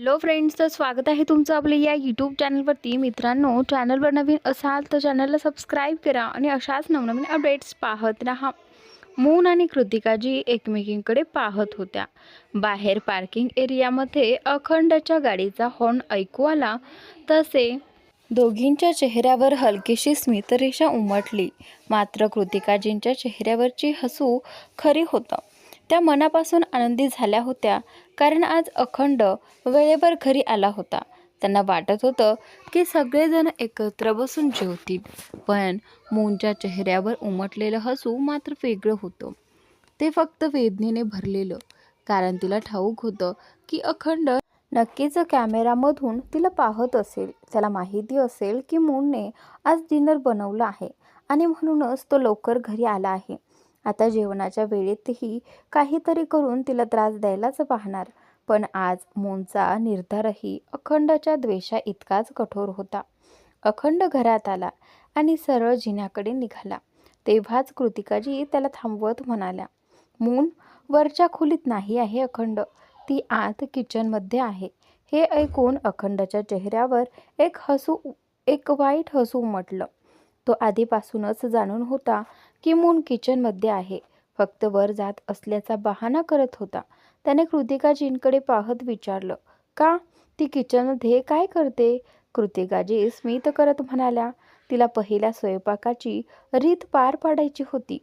Hello friends तर स्वागत आहे तुमचं आपल्या या यूट्यूब चॅनलवरती मित्रांनो चॅनलवर नवीन असाल तर चॅनलला सबस्क्राईब करा आणि अशाच नवनवीन अपडेट्स पाहत राहा. मून आणि कृतिकाजी एकमेकींकडे पाहत होत्या. बाहेर पार्किंग एरियामध्ये अखंडच्या गाडीचा हॉर्न ऐकू आला. तसे दोघींच्या चेहऱ्यावर हलकीशी स्मितरेषा उमटली. मात्र कृतिकाजींच्या चेहऱ्यावरची हसू खरी होतं. त्या मनापासून आनंदी झाल्या होत्या. कारण आज अखंड वेळेवर घरी आला होता. त्यांना वाटत होतं की सगळेजण एकत्र बसून जेवतील. पण मोनच्या चेहऱ्यावर उमटलेलं हसू मात्र वेगळं होतं. ते फक्त वेदनेने भरलेलं. कारण तिला ठाऊक होतं की अखंड नक्कीच कॅमेरामधून तिला पाहत असेल. त्याला माहिती असेल की मूनने आज डिनर बनवलं आहे आणि म्हणूनच तो लवकर घरी आला आहे. आता जेवणाच्या वेळेतही काहीतरी करून तिला त्रास द्यायलाच पाहणार. पण आज मोनचा निर्धारही अखंडच्या द्वेषा इतकाच कठोर होता. अखंड घरात आला आणि सरळ जिन्याकडे निघाला. तेव्हाच कृतिकाजी त्याला थांबवत म्हणाल्या मून वरच्या खोलीत नाही आहे अखंड. ती आत किचनमध्ये आहे. हे ऐकून अखंडच्या चेहऱ्यावर एक हसू एक वाईट हसू उमटलं. तो आधीपासूनच जाणून होता की मून किचनमध्ये आहे. फक्त वर जात असल्याचा बहाणा करत होता. त्याने कृतिकाजींकडे पाहत विचारलं का? ती किचनमध्ये काय करते? कृतिकाजी स्मित करत म्हणाल्या तिला पहिल्या स्वयंपाकाची रीत पार पाडायची होती.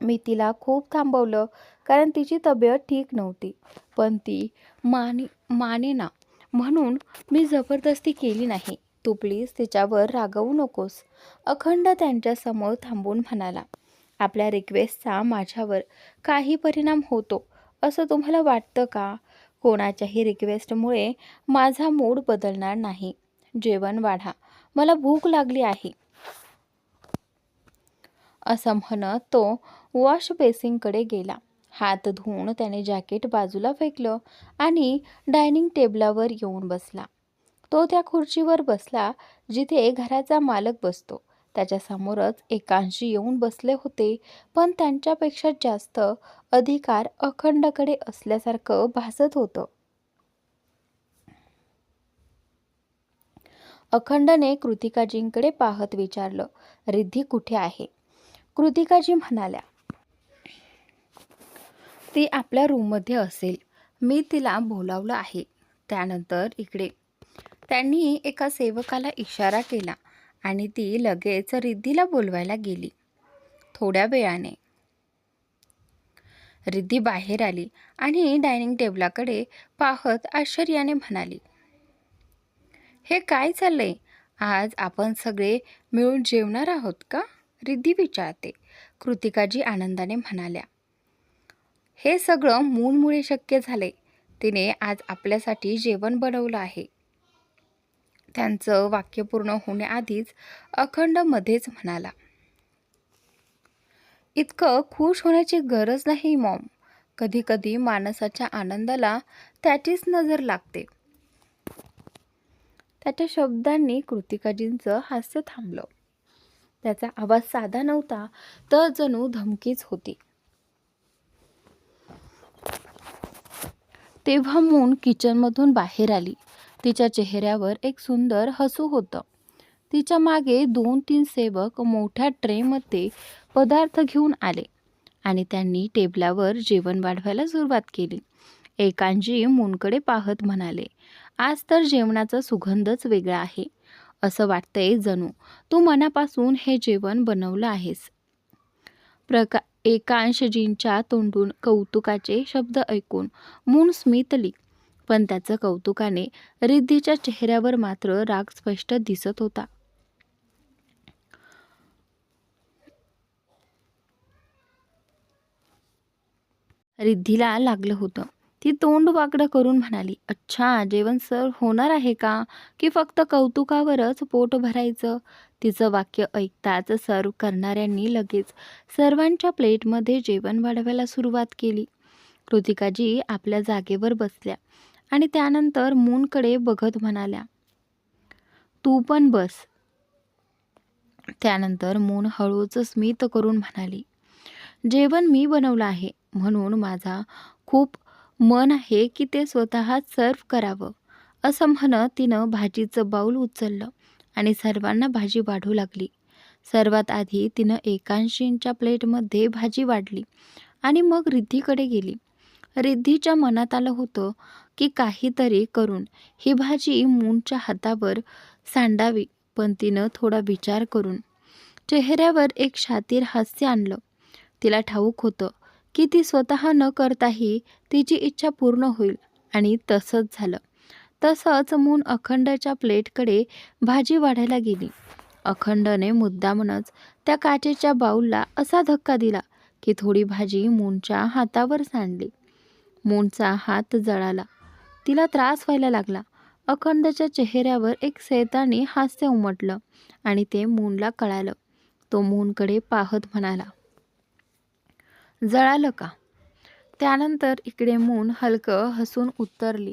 मी तिला खूप थांबवलं कारण तिची तब्येत ठीक नव्हती. पण ती माने माने ना म्हणून मी जबरदस्ती केली नाही. तू प्लीज तिच्यावर रागवू नकोस. अखंड त्यांच्यासमोर थांबून म्हणाला आपल्या रिक्वेस्टचा माझ्यावर काही परिणाम होतो असं तुम्हाला वाटतं का? कोणाच्याही रिक्वेस्टमुळे माझा मूड बदलणार नाही. जेवण वाढा. मला भूक लागली आहे. असं म्हणत तो वॉश बेसिनकडे गेला. हात धुवून त्याने जॅकेट बाजूला फेकलं आणि डायनिंग टेबलावर येऊन बसला. तो त्या खुर्चीवर बसला जिथे घराचा मालक बसतो. त्याच्यासमोरच एकांशी येऊन बसले होते पण त्यांच्यापेक्षा जास्त अधिकार अखंडकडे असल्यासारखं भासत होतं. अखंडने कृतिकाजींकडे पाहत विचारलं रिद्धी कुठे आहे? कृतिकाजी म्हणाल्या ती आपल्या रूममध्ये असेल. मी तिला बोलावलं आहे. त्यानंतर इकडे त्यांनी एका सेवकाला इशारा केला आणि ती लगेच रिद्धीला बोलवायला गेली. थोड्या वेळाने. रिद्धी बाहेर आली आणि डायनिंग टेबलाकडे पाहत आश्चर्याने म्हणाली हे काय चाललंय? आज आपण सगळे मिळून जेवणार आहोत का? रिद्धी विचारते. कृतिकाजी आनंदाने म्हणाल्या हे सगळं मूलमुळे शक्य झाले तिने आज आपल्यासाठी जेवण बनवलं आहे. त्यांचं वाक्य पूर्ण होण्याआधीच अखंड मध्येच म्हणाला इतकं खुश होण्याची गरज नाही मॉम. कधीकधी माणसाच्या आनंदाला त्याचीच नजर लागते. त्याच्या शब्दांनी कृतिकाजींचं हास्य थांबलं. त्याचा आवाज साधा नव्हता तर जणू धमकीच होती. तेव्हा मून किचनमधून बाहेर आली. तिच्या चेहऱ्यावर एक सुंदर हसू होतं. तिच्यामागे दोन तीन सेवक मोठ्या ट्रेमध्ये पदार्थ घेऊन आले आणि त्यांनी टेबलावर जेवण वाढवायला सुरुवात केली. एकांजी मुनकडे पाहत म्हणाले आज तर जेवणाचा सुगंधच वेगळा आहे. असं वाटतंय जणू तू मनापासून हे जेवण बनवलं आहेस. प्रका एकांशजींच्या तोंडून कौतुकाचे शब्द ऐकून मून स्मितली पण त्याचं कौतुकाने रिद्धीच्या चेहऱ्यावर मात्र राग स्पष्ट दिसत होता. रिद्धीला लागलं होतं. ती तोंड वाकडं करून म्हणाली अच्छा जेवण सर होणार आहे का? की फक्त कौतुकावरच पोट भरायचं? तिचं वाक्य ऐकताच सर्व करणाऱ्यांनी लगेच सर्वांच्या प्लेटमध्ये जेवण वाढवायला सुरुवात केली. कृतिकाजी आपल्या जागेवर बसल्या. आणि त्यानंतर मूनकडे बघत म्हणाल्या तू पण बस. त्यानंतर मून हळूच स्मित करून म्हणाली जेवण मी बनवलं आहे म्हणून माझा खूप मन आहे की ते स्वतः सर्व करावं. असं म्हणत तिनं भाजीचं बाऊल उचललं आणि सर्वांना भाजी वाढू लागली. सर्वात आधी तिनं एकांशींच्या प्लेटमध्ये भाजी वाढली आणि मग रिद्धीकडे गेली. रिद्धीच्या मनात आलं होतं की काहीतरी करून ही भाजी मूनच्या हातावर सांडावी पण तिनं थोडा विचार करून चेहऱ्यावर एक शातीर हास्य आणलं. तिला ठाऊक होतं की ती स्वतः न करताही तिची इच्छा पूर्ण होईल आणि तसंच झालं. तसंच मून अखंडच्या प्लेटकडे भाजी वाढायला गेली. अखंडने मुद्दामनच त्या काचेच्या बाऊलला असा धक्का दिला की थोडी भाजी मूनच्या हातावर सांडली. मूनचा हात जळाला. तिला त्रास व्हायला लागला. अखंडच्या चेहऱ्यावर एक सैतानी हास्य उमटलं आणि ते मूनला कळालं. तो मूनकडे पाहत म्हणाला जळालं का? त्यानंतर इकडे मून हलकं हसून उत्तरली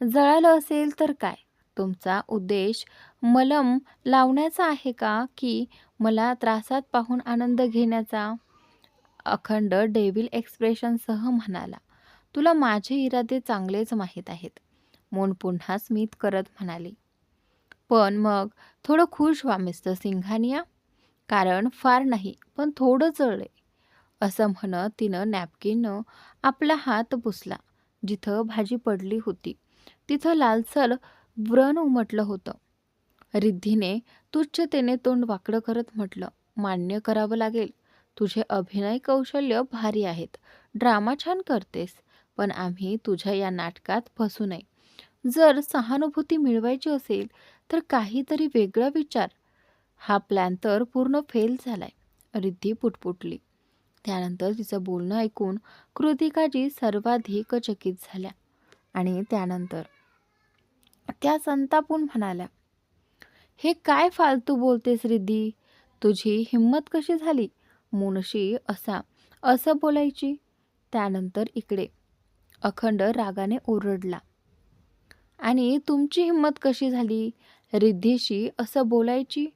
जळालं असेल तर काय? तुमचा उद्देश मलम लावण्याचा आहे का की मला त्रासात पाहून आनंद घेण्याचा? अखंड डेव्हिल एक्सप्रेशनसह म्हणाला तुला माझे इरादे चांगलेच माहीत आहेत. मोन पुन्हा स्मित करत म्हणाली. पण मग थोडं खुश व्हा मिस्टर सिंघानिया. कारण फार नाही पण थोडं जळले. असं म्हणत तिनं नॅपकिननं आपला हात पुसला. जिथं भाजी पडली होती तिथं लालसर व्रण उमटलं होतं. रिद्धीने तुच्छतेने तोंड वाकडं करत म्हटलं मान्य करावं लागेल. तुझे अभिनय कौशल्य भारी आहेत. ड्रामा छान करतेस. पण आम्ही तुझ्या या नाटकात फसू नये. जर सहानुभूती मिळवायची असेल तर काहीतरी वेगळा विचार. हा प्लॅन तर पूर्ण फेल झालाय रिद्धी पुटपुटली. त्यानंतर तिचं बोलणं ऐकून कृतिकाजी सर्वाधिक चकित झाल्या. आणि त्यानंतर त्या संतापून म्हणाल्या हे काय फालतू बोलतेस रिद्धी? तुझी हिंमत कशी झाली? मुनशी असा असं बोलायची? त्यानंतर इकडे अखंड रागाने ओरडला. आणि तुमची हिंमत कशी झाली? रिद्धीशी असं बोलायची?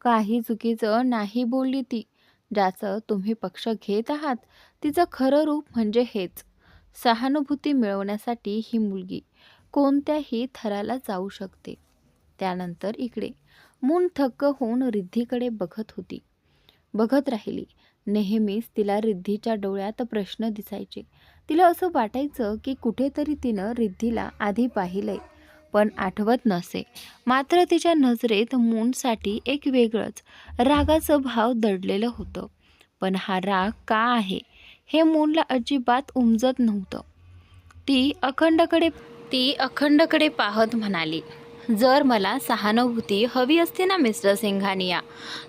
काही चुकीचं नाही बोलली ती. ज्याचं तुम्ही पक्ष घेत आहात तिचं खरं रूप म्हणजे हेच. सहानुभूती मिळवण्यासाठी ही मुलगी कोणत्याही थराला जाऊ शकते. त्यानंतर इकडे. मून थक्क होऊन रिद्धीकडे बघत होती. बघत राहिली. नेहमीच तिला रिद्धीच्या डोळ्यात प्रश्न दिसायचे. तिला असं वाटायचं की कुठेतरी तिनं रिद्धीला आधी पाहिलंय पण आठवत नसे. मात्र तिच्या नजरेत मूनसाठी एक वेगळंच रागाचं भाव दडलेलं होतं. पण हा राग का आहे? हे मूनला अजिबात उमजत नव्हतं. ती अखंडकडे ती अखंडकडे पाहत म्हणाली जर मला सहानुभूती हवी असती ना मिस्टर सिंघानिया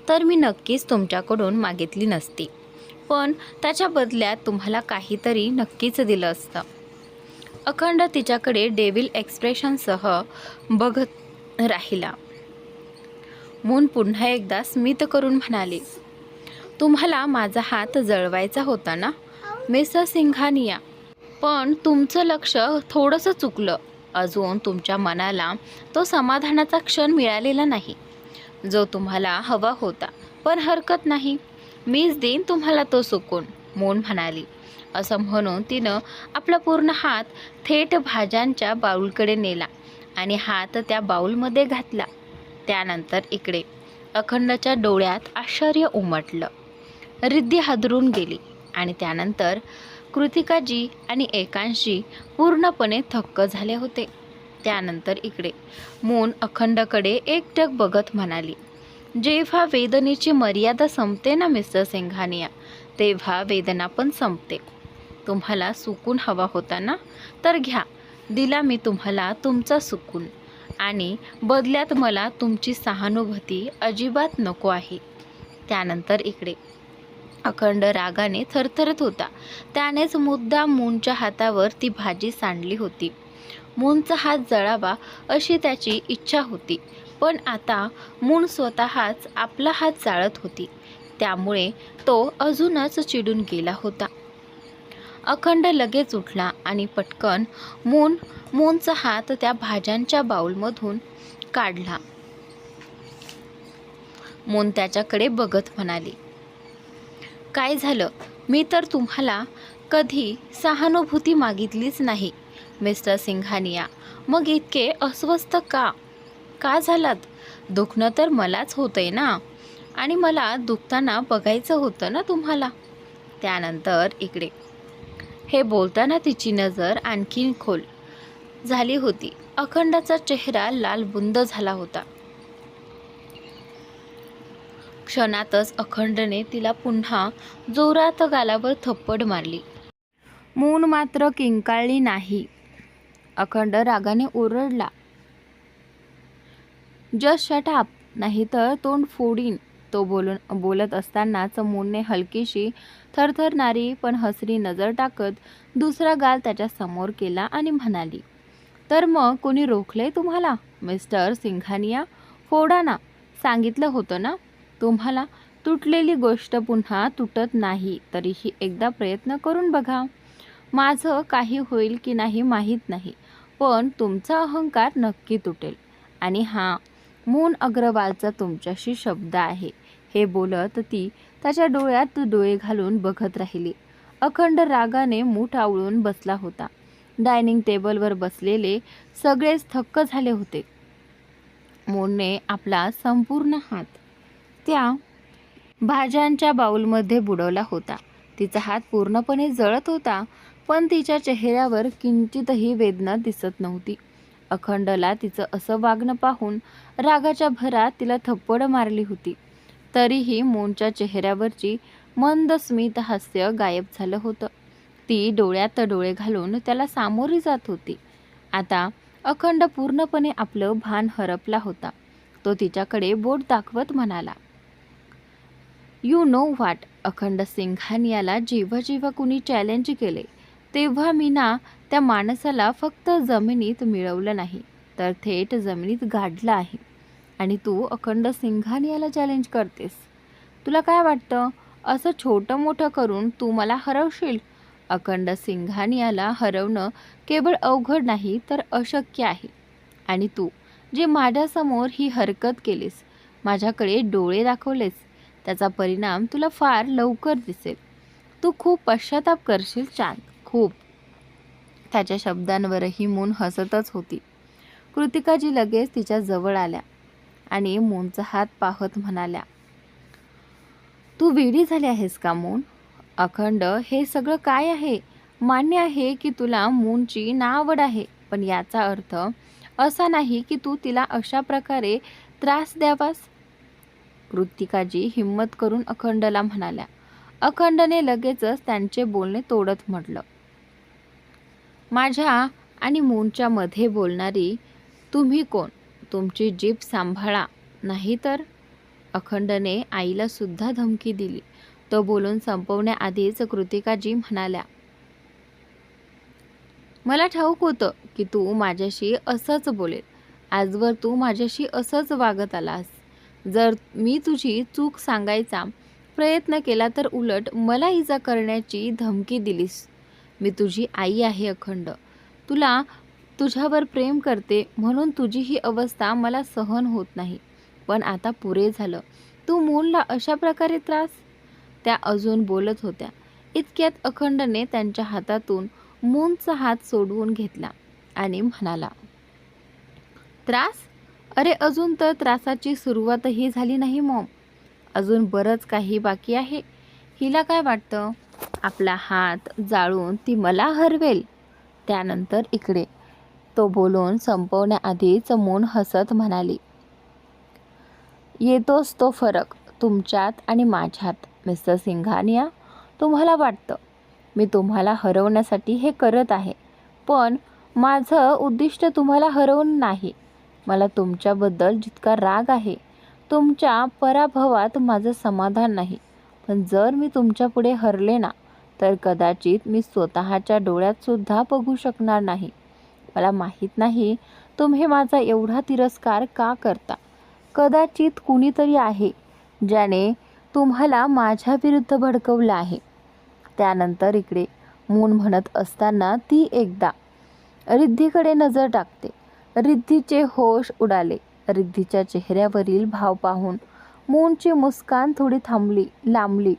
तर मी नक्कीच तुमच्याकडून मागितली नसती. पण त्याच्या बदल्यात तुम्हाला काहीतरी नक्कीच दिलं असतं. अखंड तिच्याकडे डेव्हिल एक्सप्रेशनसह बघत राहिला. मून पुन्हा एकदा स्मित करून म्हणाली तुम्हाला माझा हात जळवायचा होता ना मिस्टर सिंघानिया? पण तुमचं लक्ष थोडंसं चुकलं. अजून तुमच्या मनाला तो समाधानाचा क्षण मिळालेला नाही. जो तुम्हाला हवा होता पण हरकत नाही. मीच देईन तुम्हाला तो सुकून मोन म्हणाली. असं म्हणून तिनं आपला पूर्ण हात थेट भाज्यांच्या बाऊलकडे नेला आणि हात त्या बाऊलमध्ये घातला. त्यानंतर इकडे अखंडच्या डोळ्यात आश्चर्य उमटलं. रिद्धी हादरून गेली आणि त्यानंतर कृतिकाजी आणि एकांशी पूर्णपणे थक्क झाले होते. त्यानंतर इकडे मून अखंडकडे एकटक बघत म्हणाली जेव्हा वेदनेची मर्यादा संपते ना मिस्टर सिंघानिया तेव्हा वेदना पण संपते. तुम्हाला सुकून हवा होता ना? तर घ्या. दिला मी तुम्हाला तुमचा सुकून. आणि बदल्यात मला तुमची सहानुभूती अजिबात नको आहे. त्यानंतर इकडे. अखंड रागाने थरथरत होता. त्यानेच मुद्दा मूनच्या हातावर ती भाजी सांडली होती. मूनचा हात जळावा अशी त्याची इच्छा होती. पण आता मून स्वतःच आपला हात जाळत होती. त्यामुळे तो अजूनच चिडून गेला होता. अखंड लगेच उठला आणि पटकन मून मूनचा हात त्या भाज्यांच्या बाऊलमधून काढला. मून त्याच्याकडे बघत म्हणाली काय झालं? मी तर तुम्हाला कधी सहानुभूती मागितलीच नाही मिस्टर सिंघानिया. मग इतके अस्वस्थ का का झालात? दुखणं तर मलाच होतंय ना. आणि मला दुखताना बघायचं होतं ना तुम्हाला? त्यानंतर इकडे. हे बोलताना तिची नजर आणखीन खोल झाली होती. अखंडाचा चेहरा लाल बुंद झाला होता. क्षणातच अखंडने तिला पुन्हा जोरात गालावर थप्पड मारली. मून मात्र किंकाळली नाही. अखंड रागाने ओरडला. जस्ट शटाप नाहीतर तोंड फोडीन तो बोलून बोलत असतानाच मूनने हलकीशी थरथरणारी पण हसरी नजर टाकत दुसरा गाल त्याच्यासमोर केला आणि म्हणाली तर मग कोणी रोखले तुम्हाला मिस्टर सिंघानिया? फोडा ना. सांगितलं होतं ना? तुम्हाला तुटलेली गोष्ट पुन्हा तुटत नाही तरीही एकदा प्रयत्न करून बघा. माझं काही होईल की नाही माहीत नाही पण तुमचा अहंकार नक्की तुटेल. आणि हां मून अग्रवालचा तुमच्याशी शब्द आहे. हे बोलत ती त्याच्या डोळ्यात डोळे घालून बघत राहिली. अखंड रागाने मूठ आवळून बसला होता. डायनिंग टेबलवर बसलेले सगळेच थक्क झाले होते. मोनने आपला संपूर्ण हात त्या भाज्यांच्या बाऊलमध्ये बुडवला होता. तिचा हात पूर्णपणे जळत होता पण तिच्या चेहऱ्यावर किंचितही वेदना दिसत नव्हती. अखंडला तिचं असं वागणं पाहून रागाच्या भरात तिला थप्पड मारली होती. तरीही मोनच्या चेहऱ्यावरची मंद स्मित हास्य गायब झालं होतं. ती डोळ्यात डोळे घालून त्याला सामोरी जात होती. आता अखंड पूर्णपणे आपलं भान हरपला होता. तो तिच्याकडे बोट दाखवत म्हणाला यू नो व्हॉट अखंड सिंघानियाला जेव्हा जेव्हा कुणी चॅलेंज केले तेव्हा मी ना त्या माणसाला फक्त जमिनीत मिळवलं नाही तर थेट जमिनीत गाडलं आहे. आणि तू अखंड सिंघानियाला चॅलेंज करतेस. तुला काय वाटतं? असं छोटं मोठं करून तू मला हरवशील? अखंड सिंघानियाला हरवणं केवळ अवघड नाही तर अशक्य आहे. आणि तू जे माझ्यासमोर ही हरकत केलीस माझ्याकडे डोळे दाखवलेस त्याचा परिणाम तुला फार लवकर दिसेल. तू खूप पश्चाताप करशील चांद. खूप. त्याच्या शब्दांवरही मून हसतच होती. कृतिकाजी लगेच तिच्या जवळ आल्या आणि मूनचा हात पाहत म्हणाल्या तू वेडी झाली आहेस का मून? अखंड हे सगळं काय आहे? मान्य आहे की तुला मूनची नावड आहे पण याचा अर्थ असा नाही की तू तिला अशा प्रकारे त्रास द्यावास. कृतिकाजी हिंमत करून अखंडला म्हणाल्या. अखंडने लगेचच त्यांचे बोलणे तोडत म्हटलं. माझ्या आणि मूनच्या मध्ये बोलणारी तुम्ही कोण? तुमची जीप सांभाळा. नाही तर? अखंडने आईला सुद्धा धमकी दिली. तो बोलून संपवण्याआधीच कृतिकाजी म्हणाल्या मला ठाऊक होतं की तू माझ्याशी असंच बोलेल. आजवर तू माझ्याशी असंच वागत आलास. जर मी तुझी चूक सांगायचा प्रयत्न केला तर उलट मला इजा करण्याची धमकी दिलीस. मी तुझी आई आहे अखंड. तुला तुझ्यावर प्रेम करते म्हणून तुझी ही अवस्था मला सहन होत नाही. पण आता पुरे झालं. तू मूलला अशा प्रकारे त्रास? त्या अजून बोलत होत्या. इतक्यात अखंडने त्यांच्या हातातून मूनचा हात सोडवून घेतला आणि म्हणाला त्रास? अरे अजून तर त्रासाची सुरुवातही झाली नाही मॉम. अजून बरंच काही बाकी आहे. हिला काय वाटतं? आपला हात जाळून ती मला हरवेल. त्यानंतर इकडे. तो बोलून संपवण्याआधीच मून हसत म्हणाली येतोच तो फरक तुमच्यात आणि माझ्यात मिस्टर सिंघानिया. तुम्हाला वाटतं मी तुम्हाला हरवण्यासाठी हे करत आहे पण माझं उद्दिष्ट तुम्हाला हरवून नाही. मला तुमच्याबद्दल जितका राग आहे तुमच्या पराभवात माझं समाधान नाही. जर मी तुमच्यापुढे हरले ना तर कदाचित मी स्वतःच्या डोळ्यातसुद्धा बघू शकणार नाही. मला माहीत नाही तुम्ही माझा एवढा तिरस्कार का करता? कदाचित कुणीतरी आहे ज्याने तुम्हाला माझ्या विरुद्ध भडकवलं आहे. त्यानंतर इकडे मून म्हणत असताना ती एकदा रिद्धीकडे नजर टाकते. रिद्धीचे होश उडाले. रिद्धीच्या चेहऱ्यावरील भाव पाहून मूनची मुस्कान थोडी थांबली लांबली.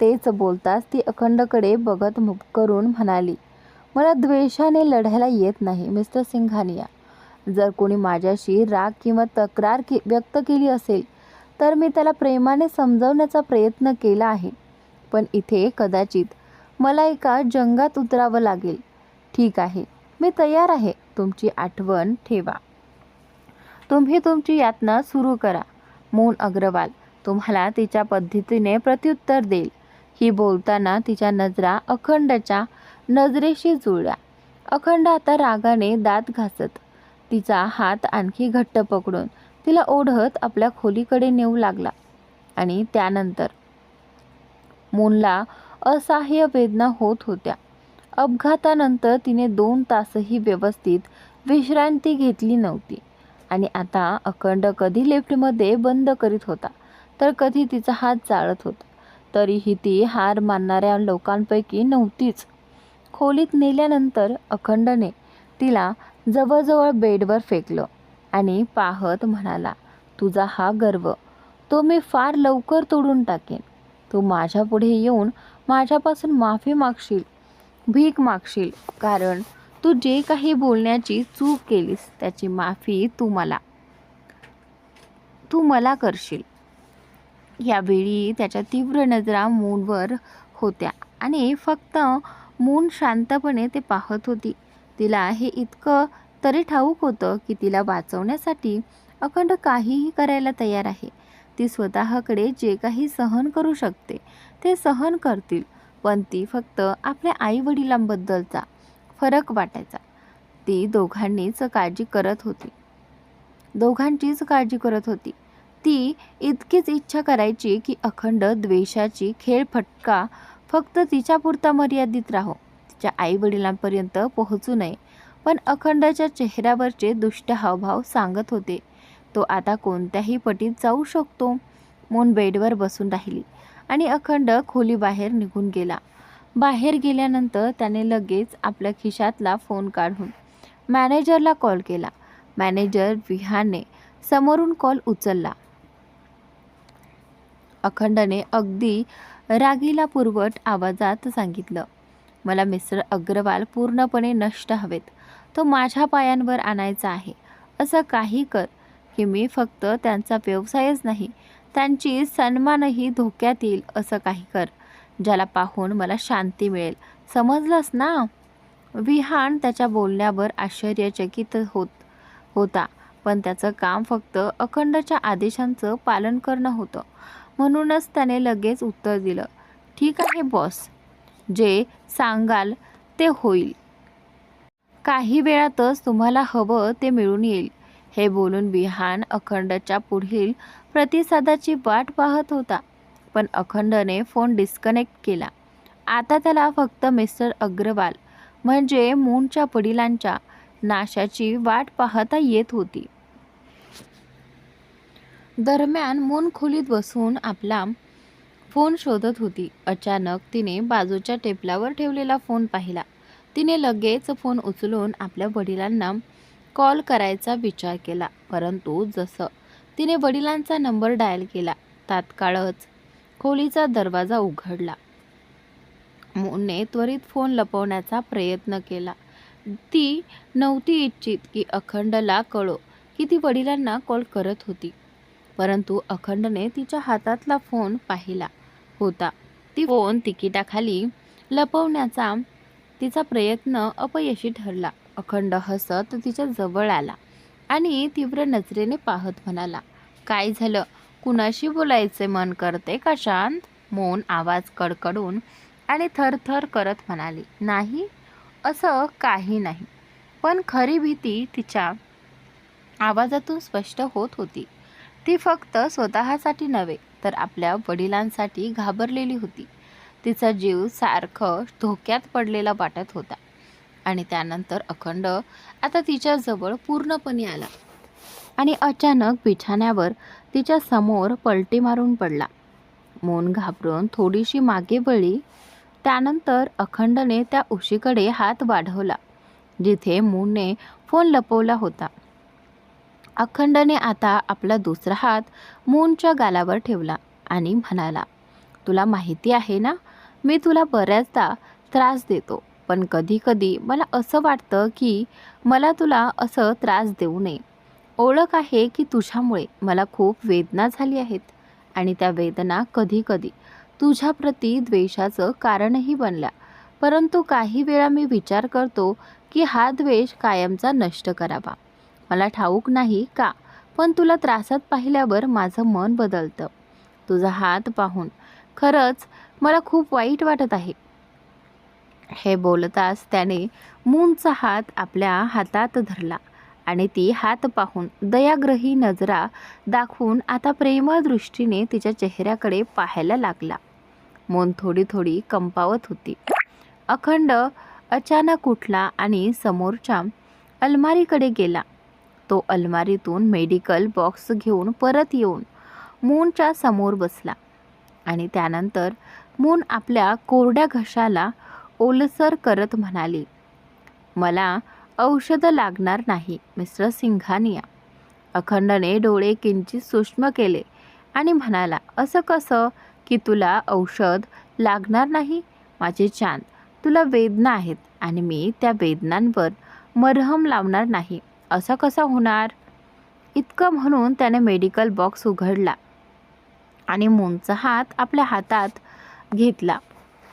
तेच बोलताच ती अखंडकडे बघत करून म्हणाली मला द्वेषाने लढायला येत नाही मिस्टर सिंघानिया. जर कोणी माझ्याशी राग किंवा तक्रार के व्यक्त केली असेल तर मी त्याला प्रेमाने समजवण्याचा प्रयत्न केला आहे. पण इथे कदाचित मला एका जंगात उतरावं लागेल. ठीक आहे मी तयार आहे. तुमची आठवण ठेवा. तुम्ही तुमची यातना सुरू करा. मून अग्रवाल. तुम्हाला तिच्या पद्धतीने प्रत्युत्तर देईल. ही बोलताना तिच्या नजरा अखंडच्या नजरेशी जुळल्या. अखंड आता रागाने दात घासत. तिचा हात आणखी घट्ट पकडून तिला ओढत आपल्या खोलीकडे नेऊ लागला. आणि त्यानंतर मूनला असह्य वेदना होत होत्या. अपघातानंतर तिने दोन तासही व्यवस्थित विश्रांती घेतली नव्हती. आणि आता अखंड कधी लिफ्टमध्ये बंद करीत होता? तर कधी तिचा हात चाळत होता. तरीही ती हार मानणाऱ्या लोकांपैकी नव्हतीच. खोलीत नेल्यानंतर अखंडने तिला जवळजवळ बेडवर फेकलं आणि पाहत म्हणाला तुझा हा गर्व तो मी फार लवकर तोडून टाकेन. तू माझ्या पुढे येऊन माझ्यापासून माफी मागशील भीक मागशील कारण तू जे काही बोलण्याची चूक केलीस त्याची माफी तू मला तू मला करशील. यावेळी त्याच्या तीव्र नजरा मूनवर होत्या आणि फक्त मून शांतपणे ते पाहत होती. तिला हे इतकं तरी ठाऊक होतं की तिला वाचवण्यासाठी अखंड काहीही करायला तयार आहे. ती स्वतःकडे जे काही सहन करू शकते ते सहन करतील पण ती फक्त आपल्या आईवडिलांबद्दलचा फरक वाटायचा. ती दोघांनीच काळजी करत होती. दोघांचीच काळजी करत होती. ती इतकीच इच्छा करायची की अखंड द्वेषाची खेळफटका फक्त तिच्यापुरता मर्यादित राहो. तिच्या आईवडिलांपर्यंत पोहोचू नये. पण अखंडच्या चेहऱ्यावरचे दुष्ट हावभाव सांगत होते. तो आता कोणत्याही पटीत जाऊ शकतो. मून बेडवर बसून राहिली आणि अखंड खोलीबाहेर निघून गेला. बाहेर गेल्यानंतर त्याने लगेच आपल्या खिशातला फोन काढून मॅनेजरला कॉल केला. मॅनेजर विहाने समोरून कॉल उचलला. अखंडने अगदी रागीला पुरवट आवाजात सांगितलं मला मिस्टर अग्रवाल पूर्णपणे नष्ट हवेत. तो माझ्या पायांवर आणायचा आहे. असं काही कर की मी फक्त त्यांचा व्यवसायच नाही त्यांची सन्मानही धोक्यात येईल असं काही कर. ज्याला पाहून मला शांती मिळेल. समजलंस ना? विहान त्याच्या बोलण्यावर आश्चर्यचकित होत होता. पण त्याचं काम फक्त अखंडच्या आदेशांचं पालन करणं होतं. म्हणूनच त्याने लगेच उत्तर दिलं ठीक आहे बॉस. जे सांगाल ते होईल. काही वेळातच तुम्हाला हवं ते मिळून येईल. हे बोलून विहान अखंडच्या पुढील प्रतिसादाची वाट पाहत होता. पण अखंडने फोन डिस्कनेक्ट केला. आता त्याला फक्त मिस्टर अग्रवाल म्हणजे मूनच्या वडिलांच्या नाशाची वाट पाहता येत होती. दरम्यान मून खोलीत बसून आपला फोन शोधत होती. अचानक तिने बाजूच्या टेबलावर ठेवलेला फोन पाहिला. तिने लगेच फोन उचलून आपल्या वडिलांना कॉल करायचा विचार केला. परंतु जसं तिने वडिलांचा नंबर डायल केला तात्काळच खोलीचा दरवाजा उघडला. मोनने त्वरित फोन लपवण्याचा प्रयत्न केला. ती नव्हती इच्छित की अखंडला कळो की ती वडिलांना कॉल करत होती. परंतु अखंडने तिच्या हातातला फोन पाहिला होता. ती फोन तिकिटाखाली लपवण्याचा तिचा प्रयत्न अपयशी ठरला. अखंड हसत तिच्या जवळ आला आणि तीव्र नजरेने पाहत म्हणाला काय झालं? कुणाशी बोलायचे मन करते का शांत? मौन आवाज कडकडून आणि थरथर करत म्हणाली नाही असं काही नाही. पण खरी भीती तिच्या आवाजातून स्पष्ट होत होती. ती फक्त स्वतःसाठी नव्हे तर आपल्या वडिलांसाठी घाबरलेली होती. तिचा जीव सारखं धोक्यात पडलेला वाटत होता. आणि त्यानंतर अखंड आता तिच्याजवळ पूर्णपणे आला. आणि अचानक बिछाण्यावर तिच्या समोर पलटी मारून पडला. मोन घाबरून थोडीशी मागे वळली त्यानंतर अखंडने त्या उशीकडे हात वाढवला जिथे मूनने फोन लपवला होता. अखंडने आता आपला दुसरा हात मूनच्या गालावर ठेवला आणि म्हणाला तुला माहिती आहे ना मी तुला बऱ्याचदा त्रास देतो पण कधीकधी मला असं वाटतं की मला तुला असं त्रास देऊ नये. ओळख आहे की तुझ्यामुळे मला खूप वेदना झाली आहेत आणि त्या वेदना कधीकधी तुझ्याप्रती द्वेषाचं कारणही बनल्या. परंतु काही वेळा मी विचार करतो की हा द्वेष कायमचा नष्ट करावा. मला ठाऊक नाही का? पण तुला त्रासात पाहिल्यावर माझं मन बदलतं. तुझा हात पाहून. खरंच मला खूप वाईट वाटत आहे. हे बोलताच त्याने मूनचा हात आपल्या हातात धरला. आणि ती हात पाहून दयाग्रही नजरा दाखवून आता प्रेमळ दृष्टीने तिच्या चेहऱ्याकडे पाहायला लागला. मन थोडी थोडी कंपावत होती. अखंड अचानक उठला आणि समोरच्या अलमारीकडे गेला. तो अलमारीतून मेडिकल बॉक्स घेऊन परत येऊन मूनच्या समोर बसला आणि त्यानंतर मून आपल्या कोरड्या घशाला ओलसर करत म्हणाली मला औषधं लागणार नाही मिस्टर सिंघानिया. अखंडने डोळे किंचित सूक्ष्म केले आणि म्हणाला असं कसं? की तुला औषध लागणार नाही? माझे चांद तुला वेदना आहेत आणि मी त्या वेदनांवर मरहम लावणार नाही. असं कसं होणार? इतकं म्हणून त्याने मेडिकल बॉक्स उघडला आणि मूनचा हात आपल्या हातात घेतला.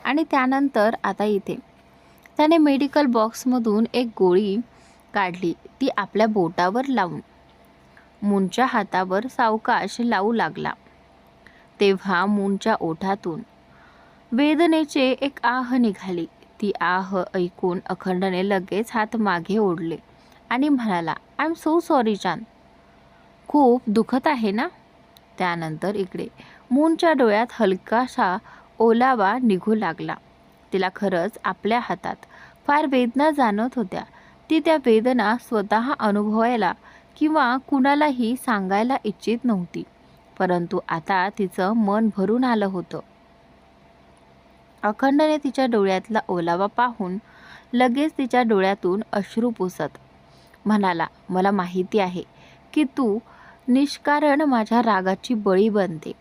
आणि त्यानंतर आता इथे त्याने मेडिकल बॉक्समधून एक गोळी काढली. ती आपल्या बोटावर लावून मूनच्या हातावर सावकाश लावू लागला. तेव्हा मूनच्या ओठातून वेदनेचे एक आह निघाली. ती आह ऐकून अखंडने लगेच हात मागे ओढले आणि म्हणाला I am so sorry Chand खूप दुखत आहे ना? त्यानंतर इकडे मूनच्या डोळ्यात हलकासा ओलावा निघू लागला. तिला खरंच आपल्या हातात फार वेदना जाणवत होत्या. ती त्या वेदना स्वतः अनुभवायला किंवा कुणालाही सांगायला इच्छित नव्हती. परंतु आता तिचं मन भरून आलं होतं. अखंडने तिच्या डोळ्यातला ओलावा पाहून लगेच तिच्या डोळ्यातून अश्रू पुसत. म्हणाला मला माहिती आहे की तू निष्कारण माझ्या रागाची बळी बनते.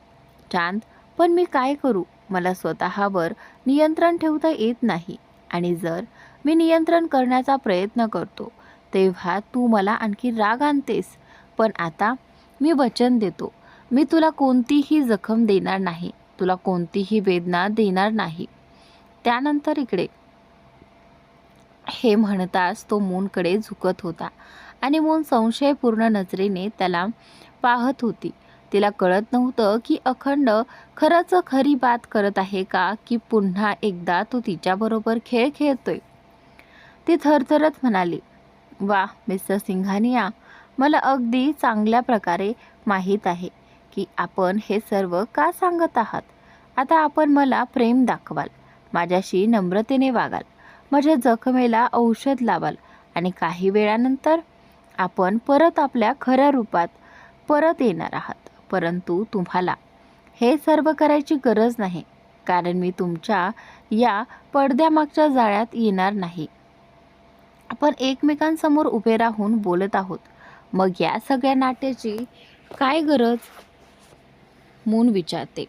चांद पण मी काय करू? मला स्वतःवर नियंत्रण ठेवता येत नाही. आणि जर मी नियंत्रण करण्याचा प्रयत्न करतो. तेव्हा तू मला आणखी राग आणतेस. पण आता मी वचन देतो. मी तुला कोणतीही जखम देणार नाही. तुला कोणतीही वेदना देणार नाही. त्यानंतर इकडे. हे म्हणताच तो मूनकडे झुकत होता आणि मून संशयपूर्ण नजरेने त्याला पाहत होती. तिला कळत नव्हतं की अखंड खरंच खरी बात करत आहे का की पुन्हा एकदा तो तिच्याबरोबर खेळ खेळतोय. ती थरथरत म्हणाली वा मिस्टर सिंघानिया मला अगदी चांगल्या प्रकारे माहीत आहे की आपण हे सर्व का सांगत आहात. आता आपण मला प्रेम दाखवाल माझ्याशी नम्रतेने वागाल माझ्या जखमेला औषध लावाल आणि काही वेळानंतर आपण परत आपल्या खऱ्या रूपात परत येणार आहात. परंतु तुम्हाला हे सर्व करायची गरज नाही कारण मी तुमच्या या पडद्यामागच्या जाळ्यात येणार नाही. आपण एकमेकांसमोर उभे राहून बोलत आहोत. मग या सगळ्या नाट्याची काय गरज? मून विचारते.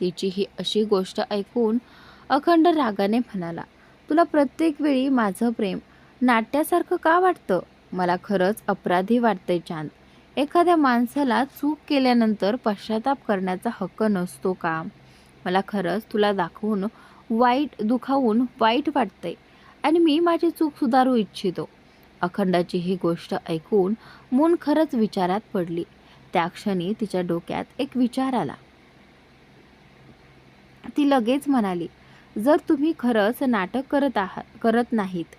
तिची ही अशी गोष्ट ऐकून अखंड रागाने म्हणाला तुला प्रत्येक वेळी माझं प्रेम नाट्यासारखं का वाटतं? मला खरंच अपराधी वाटतंय चांद. एखाद्या माणसाला चूक केल्यानंतर पश्चाताप करण्याचा हक्क नसतो का? मला खरंच तुला दाखवून वाईट दुखावून वाईट वाटतंय. आणि मी माझी चूक सुधारू इच्छितो. अखंडाची ही गोष्ट ऐकून मून खरंच विचारात पडली. त्या क्षणी तिच्या डोक्यात एक विचार आला. ती लगेच म्हणाली जर तुम्ही खरंच नाटक करत आहात करत नाहीत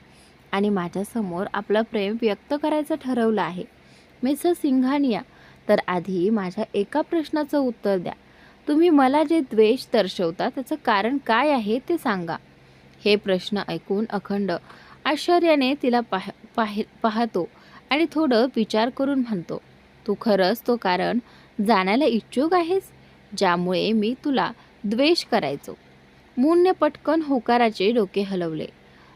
आणि माझ्यासमोर आपलं प्रेम व्यक्त करायचं ठरवलं आहे मिस सिंघानिया तर आधी माझ्या एका प्रश्नाचं उत्तर द्या. तुम्ही मला जे द्वेष दर्शवता त्याचं कारण काय आहे ते सांगा. हे प्रश्न ऐकून अखंड आश्चर्याने तिला पाह पाह पाहतो आणि थोडं विचार करून म्हणतो तू खरंच तो कारण जाण्याला इच्छुक आहेस? ज्यामुळे मी तुला द्वेष करायचो. मूनने पटकन होकाराचे डोके हलवले.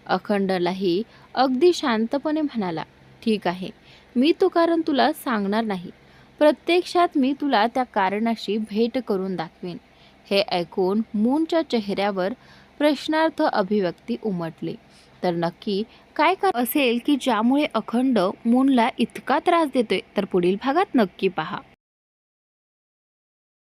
अखंडलाही अगदी शांतपणे म्हणाला ठीक आहे मी तो कारण तुला सांगणार नाही. प्रत्यक्षात मी तुला त्या कारणाशी भेट करून दाखवेन. हे ऐकून मूनच्या चेहऱ्यावर प्रश्नार्थ अभिव्यक्ती उमटली. तर नक्की काय कर असेल की ज्यामुळे अखंड मूनला इतका त्रास देतोय तर पुढील भागात नक्की पहा.